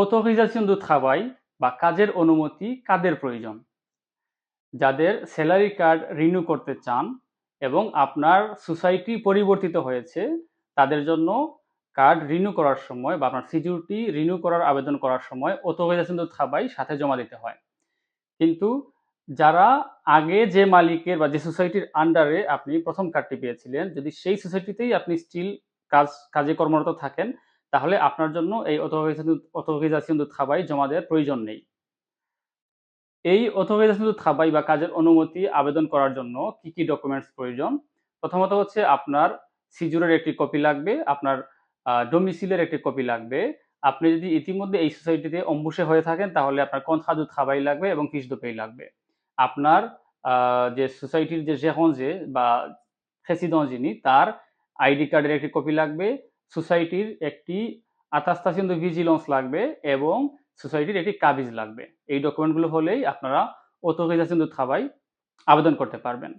অটোরিজাসিয়ন দু travail বা কাজের অনুমতি কাদের প্রয়োজন? যাদের স্যালারি কার্ড রিনিউ করতে চান এবং আপনার সোসাইটি পরিবর্তিত হয়েছে, তাদের জন্য কার্ড রিনিউ করার সময় বা আপনার সিকিউরিটি রিনিউ করার আবেদন করার সময় অটোরিজাসিয়ন দু travail সাথে জমা দিতে হয়। কিন্তু যারা আগে যে মালিকের বা যে সোসাইটির আন্ডারে আপনি প্রথম কার্ডটি পেয়েছিলেন, যদি সেই সোসাইটিতেই আপনি স্টিল কাজ, কাজে কর্মরত থাকেন তাহলে আপনার জন্য এই দু travail জমা দেওয়ার প্রয়োজন নেই। এই দু travail বা কাজের অনুমতি আবেদন করার জন্য কি কি ডকুমেন্টস প্রয়োজন? প্রথমত হচ্ছে আপনার সিজুরের একটি কপি লাগবে, আপনার ডোমিসিলের একটি কপি লাগবে। আপনি যদি ইতিমধ্যে এই সোসাইটিতে অম্বুসে হয়ে থাকেন, তাহলে আপনার কন্থা দু travail লাগবে এবং ফিস দুপেই লাগবে। আপনার যে সোসাইটির যে জেহঞ্জে বা যিনি তার আইডি কার্ডের একটি কপি লাগবে সোসাইটির একটি আতাস্তাসিয়ন দু ভিজিলেন্স লাগবে এবং সোসাইটির একটি কাবিজ লাগবে। এই ডকুমেন্টগুলো হলেই আপনারা অটোরিজাসিয়ন থাবাই আবেদন করতে পারবেন।